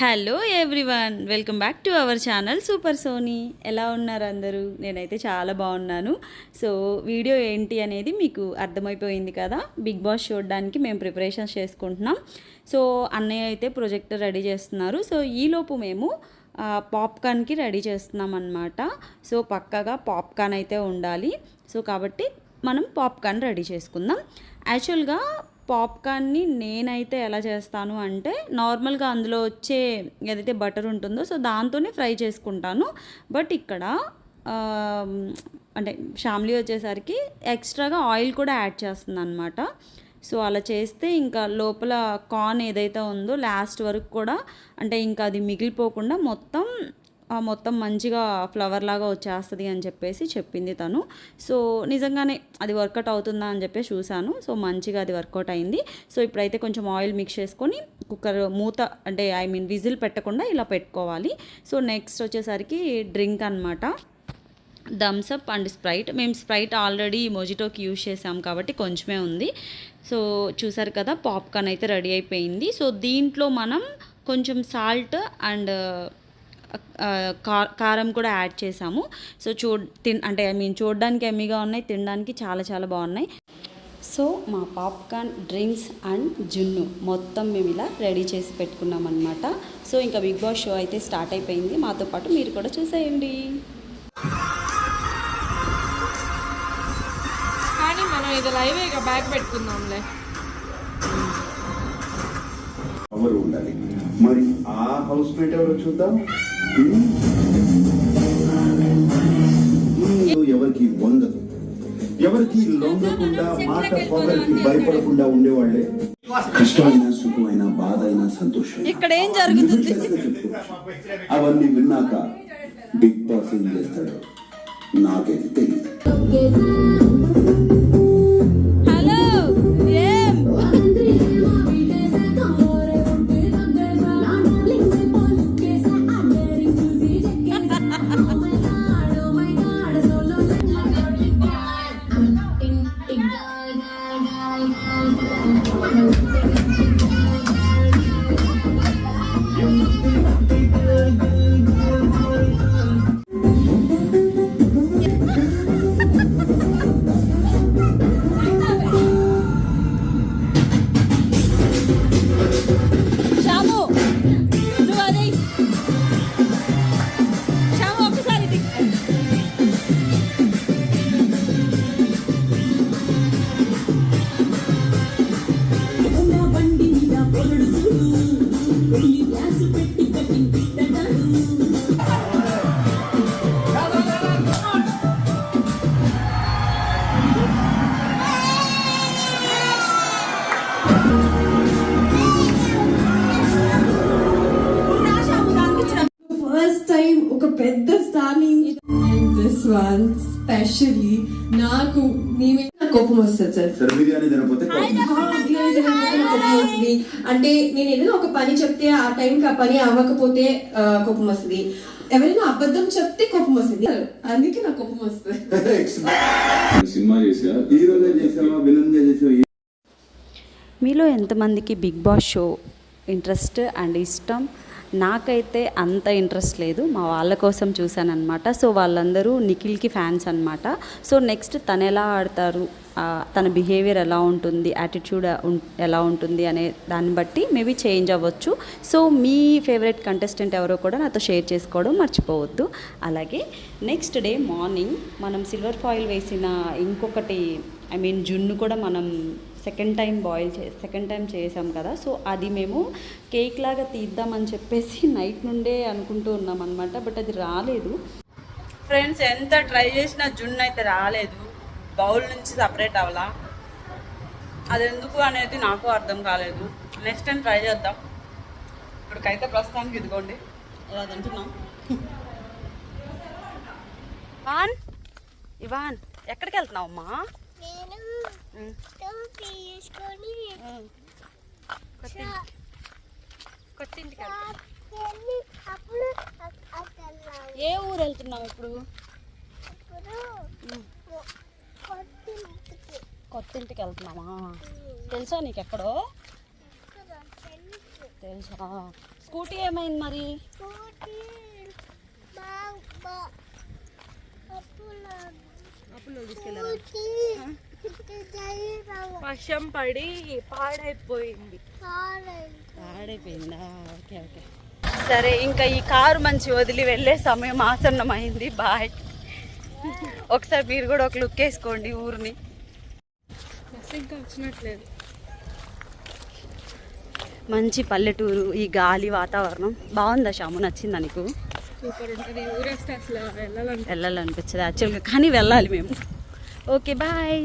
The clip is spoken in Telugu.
Hello everyone welcome back to our channel super Soni ఎలా ఉన్నారు అందరూ? నేనైతే చాలా బాగున్నాను. సో వీడియో ఏంటి అనేది మీకు అర్థమైపోయింది కదా? బిగ్ బాస్ చూడడానికి మేము ప్రిపరేషన్స్ చేసుకుంటున్నాం. సో అన్నయ్య అయితే ప్రొజెక్టర్ రెడీ చేస్తున్నారు. సో ఈలోపు మేము పాప్కార్న్కి రెడీ చేస్తున్నాం అన్నమాట సో పక్కగా పాప్కార్న్ అయితే ఉండాలి. సో కాబట్టి మనం పాప్కార్న్ రెడీ చేసుకుందాం. యాక్చువల్గా పాప్కార్న్ని నేనైతే ఎలా చేస్తాను అంటే నార్మల్గా అందులో వచ్చే ఏదైతే బటర్ ఉంటుందో సో దాంతోనే ఫ్రై చేసుకుంటాను. బట్ ఇక్కడ అంటే ఫ్యామిలీ వచ్చేసరికి ఎక్స్ట్రాగా ఆయిల్ కూడా యాడ్ చేస్తుంది అనమాట సో అలా చేస్తే ఇంకా లోపల కార్న్ ఏదైతే ఉందో లాస్ట్ వరకు కూడా అంటే ఇంకా అది మిగిలిపోకుండా మొత్తం మొత్తం మంచిగా ఫ్లవర్ లాగా వచ్చేస్తుంది అని చెప్పేసి చెప్పింది తను. సో నిజంగానే అది వర్కౌట్ అవుతుందా అని చెప్పేసి చూశాను. సో మంచిగా అది వర్కౌట్ అయింది. సో ఇప్పుడైతే కొంచెం ఆయిల్ మిక్స్ చేసుకొని కుక్కర్ మూత అంటే ఐ మీన్ విజిల్ పెట్టకుండా ఇలా పెట్టుకోవాలి. సో నెక్స్ట్ వచ్చేసరికి డ్రింక్ అనమాట థమ్స్ అప్ అండ్ స్ప్రైట్ మేము స్ప్రైట్ ఆల్రెడీ మొజిటోకి యూజ్ చేసాం కాబట్టి కొంచెమే ఉంది. సో చూసారు కదా పాప్కార్న్ అయితే రెడీ అయిపోయింది. సో దీంట్లో మనం కొంచెం సాల్ట్ అండ్ కారం కూడా యాడ్ చేసాము. సో చూ తిన్ అంటే ఐ మీన్ చూడడానికి ఎమ్మిగా ఉన్నాయి తినడానికి చాలా చాలా బాగున్నాయి. సో మా పాప్కార్న్ డ్రింక్స్ అండ్ జున్ను మొత్తం మేము ఇలా రెడీ చేసి పెట్టుకున్నాం అనమాట సో ఇంకా బిగ్ బాస్ షో అయితే స్టార్ట్ అయిపోయింది. మాతో పాటు మీరు కూడా చూసేయండి. కానీ మనం ఇది లైవ్ ఇక బ్యాగ్ పెట్టుకుందాంలే. ఎవరు ఉండాలి? మరి ఆ హౌస్ మేట్ ఎవరో చూద్దాం. ఎవరికి వంగదు ఎవరికి లొంగకుండా మాట పొగరికి భయపడకుండా ఉండేవాళ్ళే కష్టమైన సుఖమైన బాధ అయినా సంతోషం. ఇక్కడ ఏం జరుగుతుంది? అవన్నీ విన్నాక బిగ్ బాస్ ఏం చేస్తాడు? నాకైతే తెలియదు ఫస్ట్ టైం ఒక పెద్ద స్టార్ దిస్ వన్ స్పెషల్లీ నాకు మీ మీద నాకు కోపం వస్తుంది సార్. సరే బిర్యానీ తినకపోతే కోపం వస్తుంది. అంటే నేను ఏదైనా ఒక పని చెప్తే ఆ టైంకి ఆ పని అవ్వకపోతే కోపం వస్తుంది. ఎవరైనా అబద్ధం చెప్తే కోపం వస్తుంది. అందుకే నాకు కోపం వస్తుంది. సినిమా చేసా హీరోగా చేసావా విలన్గా చేసావా మీలో ఎంతమందికి Bigg Boss show interest and ఇష్టం? నాకైతే అంత ఇంట్రెస్ట్ లేదు. మా వాళ్ళ కోసం చూశానమాట సో వాళ్ళందరూ నిఖిల్కి ఫ్యాన్స్ అనమాట సో నెక్స్ట్ తను ఎలా ఆడతారు? తన బిహేవియర్ ఎలా ఉంటుంది? యాటిట్యూడ్ ఎలా ఉంటుంది? అనే దాన్ని బట్టి మేబీ చేంజ్ అవ్వచ్చు. సో మీ ఫేవరెట్ కంటెస్టెంట్ ఎవరో కూడా నాతో షేర్ చేసుకోవడం మర్చిపోవద్దు. అలాగే నెక్స్ట్ డే మార్నింగ్ మనం సిల్వర్ ఫాయిల్ వేసిన ఇంకొకటి ఐ మీన్ జున్ను కూడా మనం సెకండ్ టైం బాయిల్ చే సెకండ్ టైం చేసాం కదా. సో అది మేము కేక్ లాగా తీద్దామని చెప్పేసి నైట్ నుండే అనుకుంటూ ఉన్నాం అనమాట బట్ అది రాలేదు. ఫ్రెండ్స్ ఎంత ట్రై చేసినా జున్ను అయితే రాలేదు. బౌల్ నుంచి సపరేట్ అవ్వాలా? అది ఎందుకు అనేది నాకు అర్థం కాలేదు. నెక్స్ట్ టైం ట్రై చేద్దాం. ఇప్పటికైతే ప్రస్తుతానికి ఇదిగోండి. అలా తింటున్నాం? ఇవాన్? ఇవాన్ ఎక్కడికి వెళ్తున్నావు అమ్మా? ఏ ఊరు వెళ్తున్నావు ఇప్పుడు? అప్పుడు కొ- కొత్తింటికి. కొత్తింటికి వెళ్తున్నామా తెలుసా నీకు ఎక్కడో. తెలుసా? స్కూటీ ఏమైంది మరి? స్కూటీ వర్షం పడి పాడైపోయింది. పాడైపోయిందా? Okay okay. సరే ఇంకా ఈ కారు మంచి వదిలి వెళ్ళే సమయం ఆసన్నమైంది. బాయ్. ఒకసారి మీరు కూడా ఒక లుక్ వేసుకోండి ఊరిని. ఇంకా వచ్చినట్లేదు. మంచి పల్లెటూరు ఈ గాలి వాతావరణం. బాగుందా షాము నచ్చిందా నీకు? సూపర్ ఉంటుంది. ఊరేస్తే అసలు వెళ్ళాలంటే వెళ్ళాలనిపించదు యాక్చువల్గా కానీ వెళ్ళాలి మేము. Okay bye.